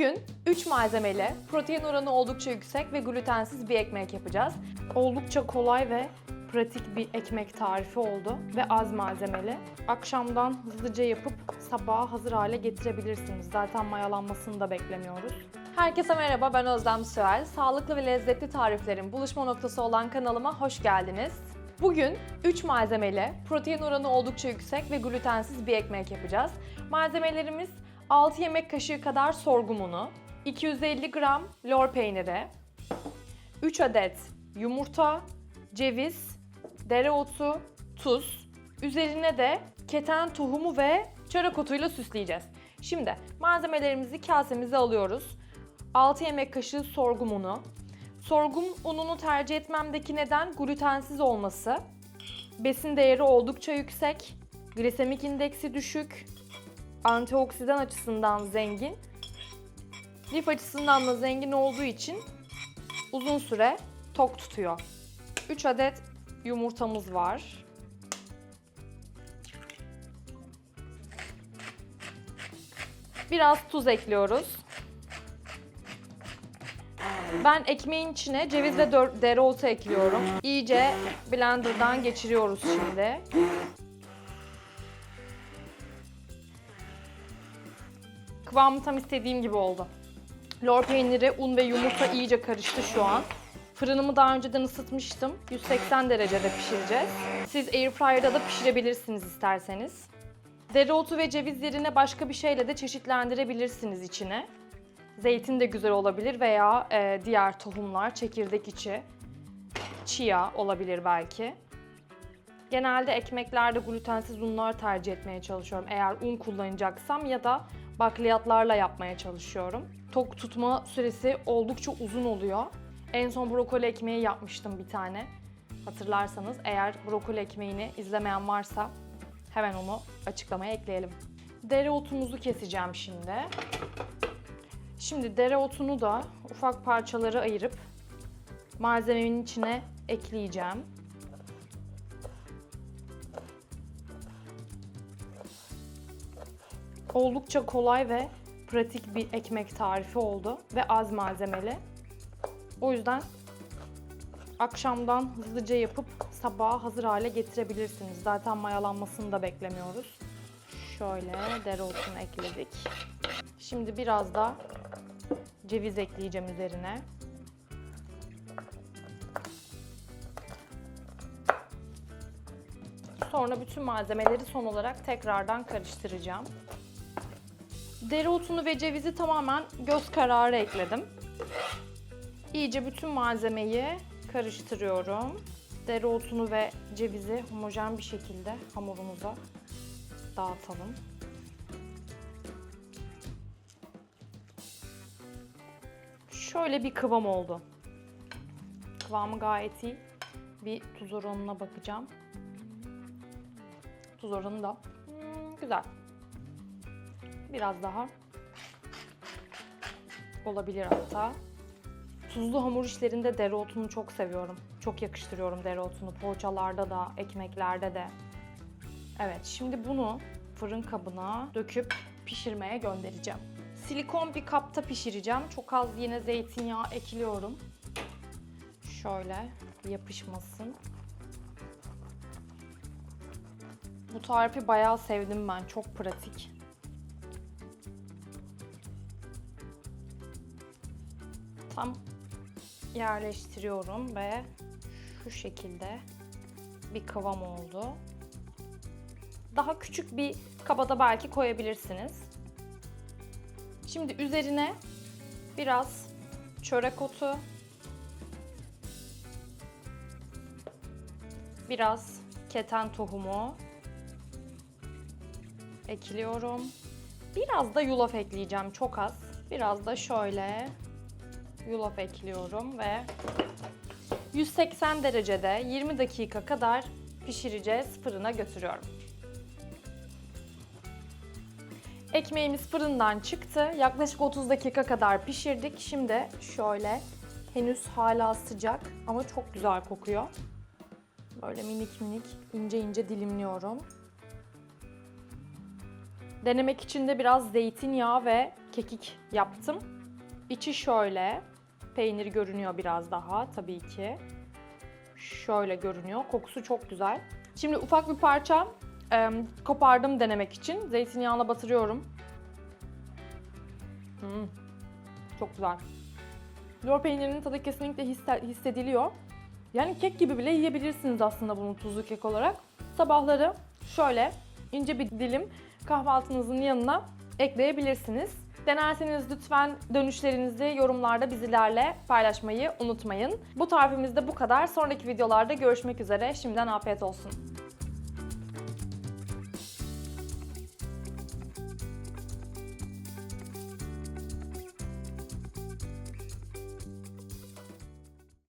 Bugün 3 malzemeli, protein oranı oldukça yüksek ve glutensiz bir ekmek yapacağız. Oldukça kolay ve pratik bir ekmek tarifi oldu ve az malzemeli. Akşamdan hızlıca yapıp sabaha hazır hale getirebilirsiniz. Zaten mayalanmasını da beklemiyoruz. Herkese merhaba, ben Özlem Süel. Sağlıklı ve lezzetli tariflerin buluşma noktası olan kanalıma hoş geldiniz. Bugün 3 malzemeli, protein oranı oldukça yüksek ve glutensiz bir ekmek yapacağız. Malzemelerimiz 6 yemek kaşığı kadar sorgum unu, 250 gram lor peyniri, 3 adet yumurta, ceviz, dereotu, tuz, üzerine de keten tohumu ve çörek otuyla süsleyeceğiz. Şimdi malzemelerimizi kasemize alıyoruz. 6 yemek kaşığı sorgum unu. Sorgum ununu tercih etmemdeki neden glutensiz olması. Besin değeri oldukça yüksek, glisemik indeksi düşük, antioksidan açısından zengin, lif açısından da zengin olduğu için uzun süre tok tutuyor. 3 adet yumurtamız var. Biraz tuz ekliyoruz. Ben ekmeğin içine ceviz ve dereotu ekliyorum. İyice blenderdan geçiriyoruz şimdi. Kıvamı tam istediğim gibi oldu. Lor peyniri, un ve yumurta iyice karıştı şu an. Fırınımı daha önceden ısıtmıştım. 180 derecede pişireceğiz. Siz airfryer'da da pişirebilirsiniz isterseniz. Dereotu ve ceviz yerine başka bir şeyle de çeşitlendirebilirsiniz içine. Zeytin de güzel olabilir veya e, diğer tohumlar, çekirdek içi, chia olabilir belki. Genelde ekmeklerde glutensiz unlar tercih etmeye çalışıyorum. Eğer un kullanacaksam ya da bakliyatlarla yapmaya çalışıyorum. Tok tutma süresi oldukça uzun oluyor. En son brokoli ekmeği yapmıştım bir tane. Hatırlarsanız eğer brokoli ekmeğini izlemeyen varsa hemen onu açıklamaya ekleyelim. Dereotumuzu keseceğim şimdi. Şimdi dereotunu da ufak parçalara ayırıp malzememin içine ekleyeceğim. Oldukça kolay ve pratik bir ekmek tarifi oldu ve az malzemeli. O yüzden akşamdan hızlıca yapıp sabaha hazır hale getirebilirsiniz. Zaten mayalanmasını da beklemiyoruz. Şöyle dereotunu ekledik. Şimdi biraz da ceviz ekleyeceğim üzerine. Sonra bütün malzemeleri son olarak tekrardan karıştıracağım. Dereotunu ve cevizi tamamen göz kararı ekledim. İyice bütün malzemeyi karıştırıyorum. Dereotunu ve cevizi homojen bir şekilde hamurumuza dağıtalım. Şöyle bir kıvam oldu. Kıvamı gayet iyi. Bir tuz oranına bakacağım. Tuz oranı da hmm, güzel. Biraz daha olabilir hatta. Tuzlu hamur işlerinde dereotunu çok seviyorum. Çok yakıştırıyorum dereotunu. Poğaçalarda da, ekmeklerde de. Evet, şimdi bunu fırın kabına döküp pişirmeye göndereceğim. Silikon bir kapta pişireceğim. Çok az yine zeytinyağı ekliyorum. Şöyle yapışmasın. Bu tarifi bayağı sevdim ben. Çok pratik. Tam yerleştiriyorum ve şu şekilde bir kıvam oldu. Daha küçük bir kabada belki koyabilirsiniz. Şimdi üzerine biraz çörek otu, biraz keten tohumu ekliyorum. Biraz da yulaf ekleyeceğim çok az. Biraz da şöyle yulaf ekliyorum ve 180 derecede 20 dakika kadar pişireceğiz. Fırına götürüyorum. Ekmeğimiz fırından çıktı. Yaklaşık 30 dakika kadar pişirdik. Şimdi şöyle henüz hala sıcak ama çok güzel kokuyor. Böyle minik minik ince ince dilimliyorum. Denemek için de biraz zeytinyağı ve kekik yaptım. İçi şöyle. Peynir görünüyor biraz daha tabii ki. Şöyle görünüyor. Kokusu çok güzel. Şimdi ufak bir parça e, kopardım denemek için. Zeytinyağına batırıyorum. Hmm, çok güzel. Lor peynirinin tadı kesinlikle hisse- hissediliyor. Yani kek gibi bile yiyebilirsiniz aslında bunu tuzlu kek olarak. Sabahları şöyle ince bir dilim kahvaltınızın yanına ekleyebilirsiniz. Denerseniz lütfen dönüşlerinizi yorumlarda bizlerle paylaşmayı unutmayın. Bu tarifimiz de bu kadar. Sonraki videolarda görüşmek üzere. Şimdiden afiyet olsun.